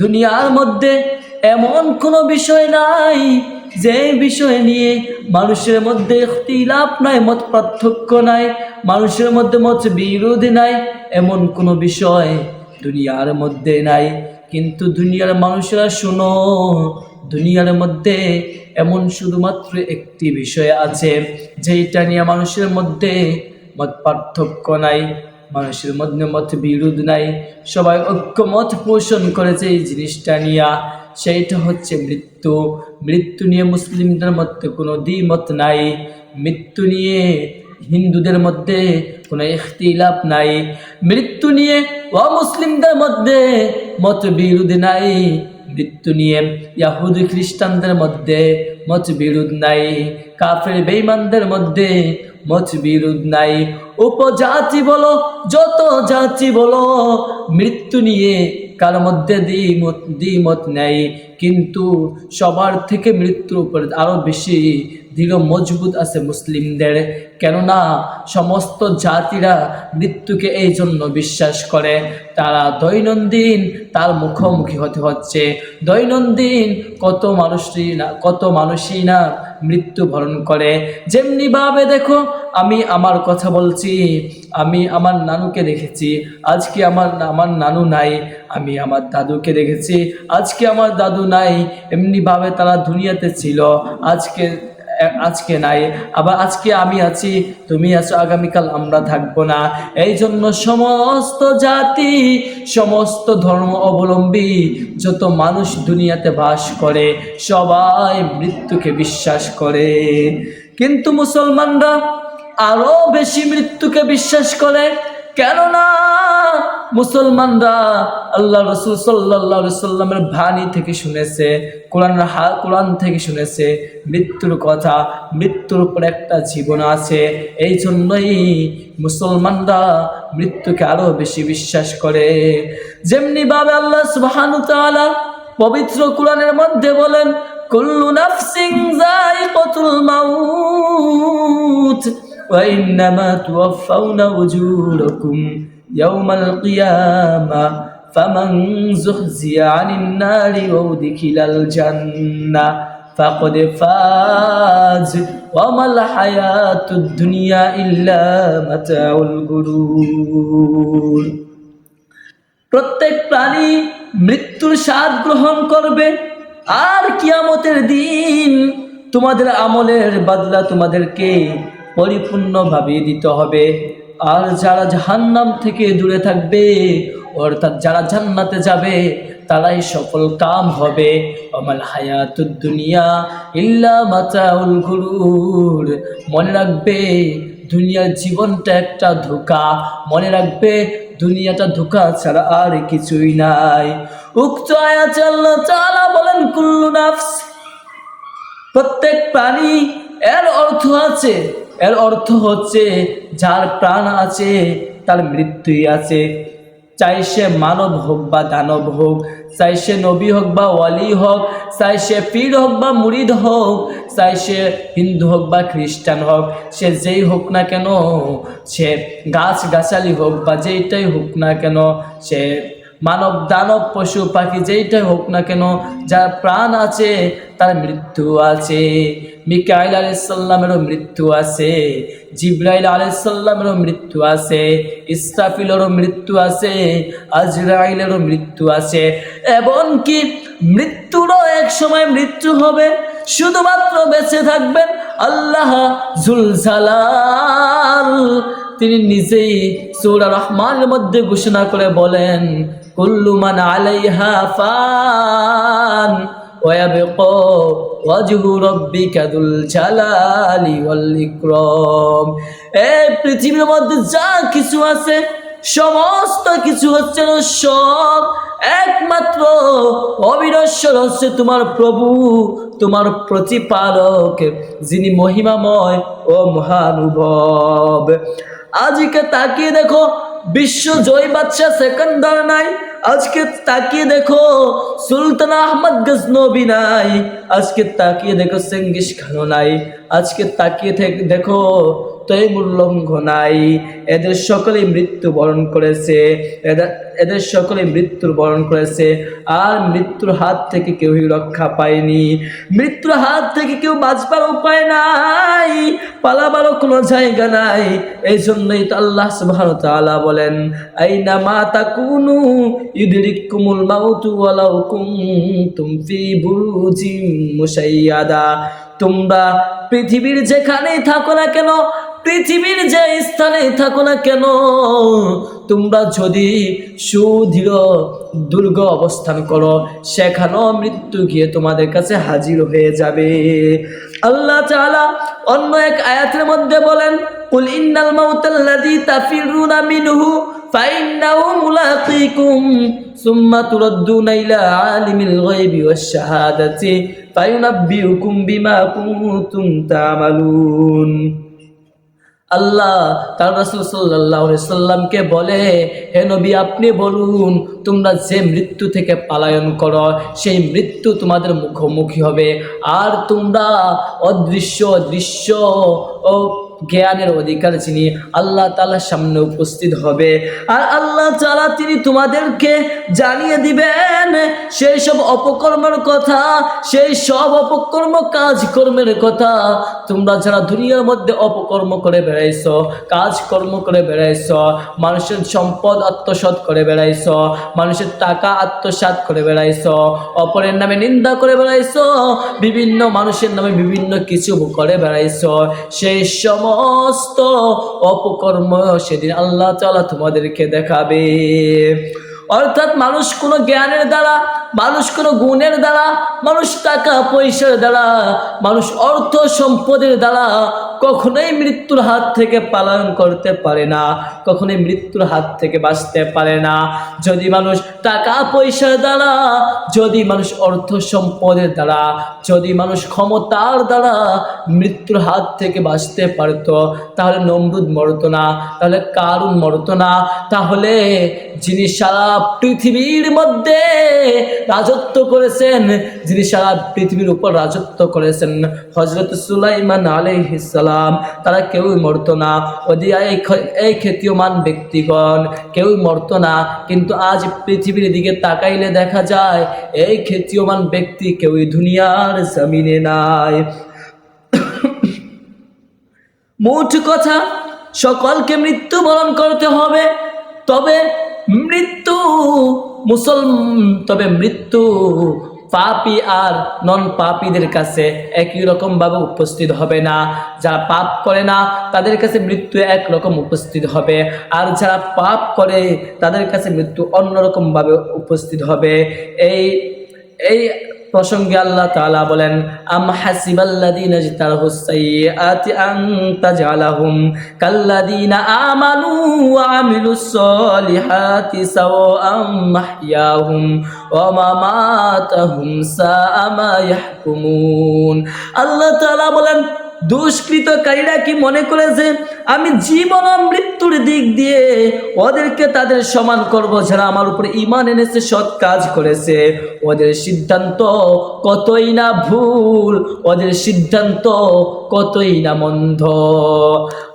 দুনিয়ার মধ্যে এমন কোনো বিষয় নাই যে বিষয় নিয়ে মানুষের মধ্যে ইখতিলাফ নাই, মত পার্থক্য নাই, মানুষের মধ্যে মত বিরোধ নাই, এমন কোনো বিষয় দুনিয়ার মধ্যে নাই। কিন্তু দুনিয়ার মানুষেরা শুনো, দুনিয়ার মধ্যে এমন শুধুমাত্র একটি বিষয় আছে যেটা নিয়ে মানুষের মধ্যে মত পার্থক্য নাই। মানুষের মধ্যে মত বিরোধ নাই। সবাই ঐক্যমত পোষণ করেছে এই জিনিসটা নিয়ে। সেইটা হচ্ছে মৃত্যু। মৃত্যু নিয়ে মুসলিমদের মধ্যে কোনো দ্বিমত নাই। মৃত্যু নিয়ে হিন্দুদের মধ্যে কোনো ইখতিলাফ নাই। মৃত্যু নিয়ে অমুসলিমদের মধ্যে মত বিরোধ নাই। মৃত্যু নিয়ে ইয়াহুদি খ্রিস্টানদের মধ্যে মত বিরোধ নাই। কাফের বেঈমানদের মধ্যে মত বিরোধ নাই। উপজাতি বলো, যত জাতি বলো, মৃত্যু নিয়ে কার মধ্যে দ্বিমত দ্বিমত নেই। কিন্তু সবার থেকে মৃত্যুর উপরে আরও বেশি দৃঢ়, মজবুত আছে মুসলিমদের। কেননা সমস্ত জাতিরা মৃত্যুকে এই জন্য বিশ্বাস করে। তারা দৈনন্দিন তার মুখোমুখি হতে হচ্ছে। দৈনন্দিন কত মানুষই না, কত মানুষই না মৃত্যুবরণ করে। যেমনিভাবে দেখো আমি আমার কথা বলছি, আমি আমার নানুকে দেখেছি, আজকে আমার আমার নানু নাই, আমি আমার দাদুকে দেখেছি, আজকে আমার দাদু নাই, এমনিভাবে তারা দুনিয়াতে ছিল, আজকে আজকে নাই, আবার আজকে আমি আছি, তুমি আছো, আগামীকাল আমরা থাকব না। এই জন্য সমস্ত জাতি, সমস্ত ধর্ম অবলম্বী, যত মানুষ দুনিয়াতে বাস করে, সবাই মৃত্যুকে বিশ্বাস করে। কিন্তু মুসলমানরা আরও বেশি মৃত্যুকে বিশ্বাস করে। কেননা মুসলমানরা আল্লাহ রসুল সাল্লাহ সাল্লামের বাণী থেকে শুনেছে, কোরআন কোরআন থেকে শুনেছে, মৃত্যুর কথা, মৃত্যুর উপর একটা জীবন আছে। এই জন্যই মুসলমানরা মৃত্যুকে আরও বেশি বিশ্বাস করে। যেমনি ভাবে আল্লাহ সুবহানু তাআলা পবিত্র কোরআনের মধ্যে বলেন, কুল্লু নাফসিং যায়িকাতুল মাউত। ওয়া উজুরাকুম ইয়াওমাল কিয়ামা ফামান যুহজিয়া আনিন নারি ওয়া উদখিলাল জান্নাহ ফাকাদ ফাজ ওয়া মাল হায়াতুদ দুনিয়া ইল্লা মাতাউল গুরুর প্রত্যেক প্রাণী মৃত্যুর স্বাদ গ্রহণ করবে আর কিয়ামতের দিন তোমাদের আমলের বদলা তোমাদেরকে পরিপূর্ণভাবে দিতে হবে। আর যারা জাহান্নাম থেকে দূরে থাকবে, অর্থাৎ যারা জান্নাতে যাবে, তারাই সফল কাম হবে। অমাল হায়াতুদ দুনিয়া ইল্লা মাতাউল গুরুর। মনে রাখবে, দুনিয়ার জীবনটা একটা ধোকা। মনে রাখবে, দুনিয়াটা ধোকা ছাড়া আর কিছুই নাই। উক্ত আয়াতে আল্লাহ তাআলা বলেন, কুল্লু নাফস, প্রত্যেক প্রাণী এর অর্থ আছে এর অর্থ হচ্ছে, যার প্রাণ আছে, তার মৃত্যুই আছে। চাই সে মানব হোক বা দানব হোক, চাই সে নবী হোক বা ওয়ালি হোক, চাই সে পীর হোক বা মুরিদ হোক, চাই সে হিন্দু হোক বা খ্রিস্টান হোক, সে যেই হোক না কেন, সে গাছ গাছালি হোক বা যেইটাই হোক না কেন, সে মানব, দানব, পশু, পাখি যেইটাই হোক না কেন, যার প্রাণ আছে, তার মৃত্যু আছে। মিকাইল আলাইসাল্লামেরও মৃত্যু আছে, জিব্রাইল আলাইসাল্লামেরও মৃত্যু আছে, ইসরাফিলেরও মৃত্যু আছে, আজরাইলেরও মৃত্যু আছে। এমনকি মৃত্যুরও এক সময় মৃত্যু হবে, শুধুমাত্র বেঁচে থাকবেন আল্লাহ জুলজালাল। তিনি নিজেই সূরা রহমানের মধ্যে ঘোষণা করে বলেন কুল্লু মান আলাইহা ফান ওয়াজহু রাব্বিকা দুল জালালি ওয়াল ইকরাম। এই পৃথিবীর মধ্যে যা কিছু আছে, সমস্ত কিছু হচ্ছে সব, একমাত্র অবিনশ্বর হচ্ছে তোমার প্রভু, তোমার প্রতিপালক, যিনি মহিমাময় ও মহানুভব। আজকে তাকিয়ে দেখো, বিশ্ব জয় বাদশাহ সেকেন্ডার নাই আজকে তাকিয়ে দেখো সুলতান আহমদ গজনবী নাই আজকে তাকিয়ে দেখো সেঙ্গিস খানো নাই। আজকে তাকিয়ে থেকে দেখো তৈমুল্লঙ্ঘ নাই। এদের সকলেই মৃত্যু বরণ করেছে। এদের এদের সকলেই মৃত্যুর বরণ করেছে। আর মৃত্যুর হাত থেকে কেউই রক্ষা পায়নি। মৃত্যুর হাত থেকে কেউ বাঁচবার উপায় নাই। পালাবারও কোনো জায়গা নাই। এই জন্যই তো আল্লাহ তাআলা বলেন, আইনা মা তাকুনু ইউদরিকুমুল মাউতু ওয়ালাউ কুনতুম ফি বুরুজিম মুশাইয়াদা তোমরা পৃথিবীর যেখানেই থাকো না কেন, পৃথিবীর যে স্থানে থাকো না কেন, তোমরা যদি সুদৃঢ়, দুর্গ অবস্থান করো, সেখানেও মৃত্যু গিয়ে তোমাদের কাছে হাজির হয়ে যাবে। আল্লাহ তাআলা অন্য এক আয়াতের মধ্যে বলেন, কুল ইন্নাল মাউতাল্লাযী তাফিরুনা মিনহু, ফাইন্নাহু মুলাকীকুম। আল্লাহ, তার রাসূল সাল্লামকে বলে, হে নবী, আপনি বলুন, তোমরা যে মৃত্যু থেকে পালায়ন করো, সেই মৃত্যু তোমাদের মুখোমুখি হবে। আর তোমরা অদৃশ্য দৃশ্য ও জ্ঞানের অধিকার যিনি আল্লাহ তাআলার সামনে উপস্থিত হবে। আর আল্লাহ তাআলা তিনি তোমাদেরকে জানিয়ে দিবেন, সেই সব অপকর্মের কথা, সেই সব অপকর্ম কাজকর্মের কথা। তোমরা যারা দুনিয়ার মধ্যে অপকর্ম করে বেড়াইছ, কাজকর্ম করে বেড়াইছ, মানুষের সম্পদ আত্মসাৎ করে বেড়াইছ, মানুষের টাকা আত্মসাৎ করে বেড়াইছ, অপরের নামে নিন্দা করে বেড়াইছ, বিভিন্ন মানুষের নামে বিভিন্ন কিছু করে বেড়াইছ, সেই সমস্ত অপকর্ম সেদিন আল্লাহ তালা তোমাদেরকে দেখাবে। অর্থাৎ মানুষ কোনো জ্ঞানের দ্বারা মানুষ কোনো গুণের দ্বারা, মানুষ টাকা পয়সার দ্বারা, মানুষ অর্থ সম্পদের দ্বারা কখনোই মৃত্যুর হাত থেকে পালন করতে পারে না, কখনোই মৃত্যুর হাত থেকে বাঁচতে পারে না। যদি মানুষ টাকা পয়সার দ্বারা, যদি মানুষ অর্থ সম্পদের দ্বারা, যদি মানুষ ক্ষমতার দ্বারা মৃত্যুর হাত থেকে বাঁচতে পারত, তাহলে নমরুদ মরত না, তাহলে কারুন মরত না, তাহলে যিনি সারা পৃথিবীর মধ্যে রাজত্ব করেছেন, যিনি সারা পৃথিবীর উপর রাজত্ব করেছেন হজরত সুলাইমান আলাইহিসালাম তারা কেউই মরতো না। ওদিকে এই এই ব্যক্তিগণ কেউই মরতো না। কিন্তু আজ পৃথিবীর দিকে তাকাইলে দেখা যায়, এই খ্যাতীয়মান ব্যক্তি কেউই দুনিয়ার জমিনে নাই। মোট কথা, সকলকে মৃত্যুবরণ করতে হবে। তবে মৃত্যু, মুসলম, তবে মৃত্যু। পাপি আর নন পাপিদের কাছে একই রকমভাবে উপস্থিত হবে না। যারা পাপ করে না, তাদের কাছে মৃত্যু একরকম উপস্থিত হবে। আর যারা পাপ করে, তাদের কাছে মৃত্যু অন্যরকমভাবে উপস্থিত হবে। এই এই প্রসঙ্গে আল্লাহ তাআলা বলেন, আম হাসিবাল্লাযীনা ইজতারাহুস সাইয়্যাতি আন তাজআলাহুম কাল্লাযীনা আমানু ওয়া আমিলুস সলিহাতি সাওয়াআম মাহইয়াহুম ওয়া মামাতাহুম সাআ মা ইয়াহকুমুন। আল্লাহ তাআলা বলেন দুষ্কৃতকারীরা কি মনে করেছে? আমি জীবন ও মৃত্যুর দিক দিয়ে ওদেরকে তাদের সমান করব যারা আমার উপরে ইমান এনেছে, সৎ কাজ করেছে। ওদের সিদ্ধান্ত কতই না ভুল, ওদের সিদ্ধান্ত কতই না মন্ধ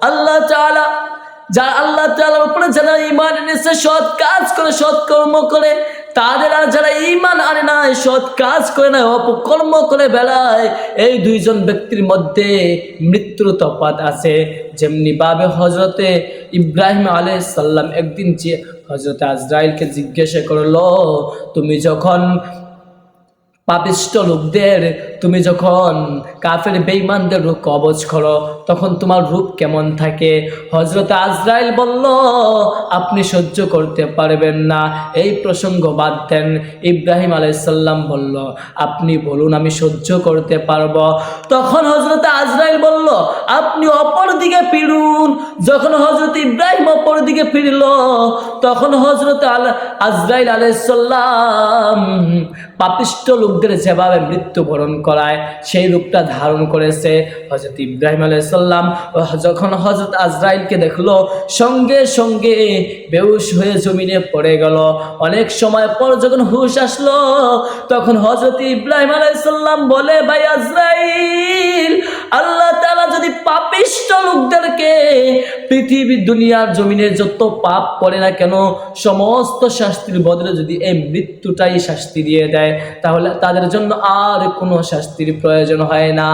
আল্লাহ তাআলা যা আল্লাহ তাআলার উপরে যারা ইমান এনেছে, সৎ কাজ করে, সৎ কর্ম করে তাদের আর যারা ইমান আনে নাই, সৎ কাজ করে নাই, অপকর্ম করে বেলায় এই দুইজন ব্যক্তির মধ্যে মৃত্যুর তফাৎ আছে। যেমনি বাবে হজরতে ইব্রাহিম আলহ সাল্লাম একদিন যে হজরতে আজরাইলকে জিজ্ঞাসা করল, তুমি যখন পাপিষ্ট লোকদের তুমি যখন কাফের বেঈমানদের রূপ কবজ করো, তখন তোমার রূপ কেমন থাকে? হজরত আজরাইল বলল, আপনি সহ্য করতে পারবেন না। এই প্রসঙ্গ বাদ দেন। ইব্রাহিম আলাইসাল্লাম বলল, আপনি বলুন, আমি সহ্য করতে পারব। তখন হজরত আজরাইল বলল, আপনি অপর দিকে ফিরুন। যখন হজরত ইব্রাহিম অপর দিকে ফিরল, তখন হজরত আল আজরাইল আলাইসাল্লাম পাপিষ্ট লোকদের যেভাবে মৃত্যুবরণ করায়, সেই রূপটা ধারণ করেছে হজরত ইব্রাহিম আলাইসাল্লাম যখন হজরত আজরাইলকে দেখল, সঙ্গে সঙ্গে বেউস হয়ে জমিনে পড়ে গেল। অনেক সময় পর যখন হুশ আসলো, তখন হজরত ইব্রাহিম আলাইসাল্লাম বলে, ভাই আজরাইল! লোকদেরকে পৃথিবী, দুনিয়ার জমিনে যত পাপ করে না কেন, সমস্ত শাস্তির বদলে যদি এই মৃত্যুটাই শাস্তি দিয়ে দেয়, তাহলে তাদের জন্য আর কোনো শাস্তির প্রয়োজন হয় না।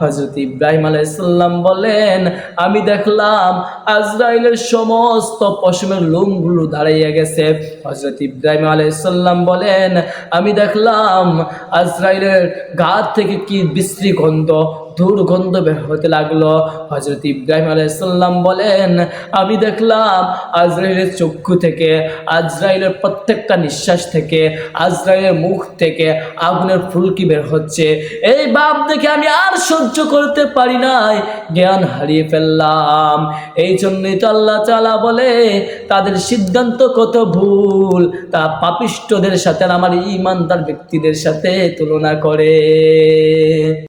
হজরত ইব্রাহিম আলাইসাল্লাম বলেন, আমি দেখলাম আজরাইলের সমস্ত পশমের লোমগুলো দাঁড়িয়ে গেছে। হজরত ইব্রাহিম আলাইসাল্লাম বলেন, আমি দেখলাম আজরাইলের গা থেকে কি বিশ্রী গন্ধ দুর্গন্ধ বের হতে লাগল। হজরত ইব্রাহিম আলাইসাল্লাম বলেন, আমি দেখলাম আজরাইলের চক্ষু থেকে, আজরাইলের প্রত্যেকটা নিঃশ্বাস থেকে, আজরাইলের মুখ থেকে আগুনের ফুলকি বের হচ্ছে। এই বাপ দেখে আমি আর সহ্য করতে পারি নাই, জ্ঞান হারিয়ে ফেললাম। এই জন্যই তো আল্লাহ চালা বলে, তাদের সিদ্ধান্ত কত ভুল, তা পাপিষ্টদের সাথে আমার ইমানদার ব্যক্তিদের সাথে তুলনা করে।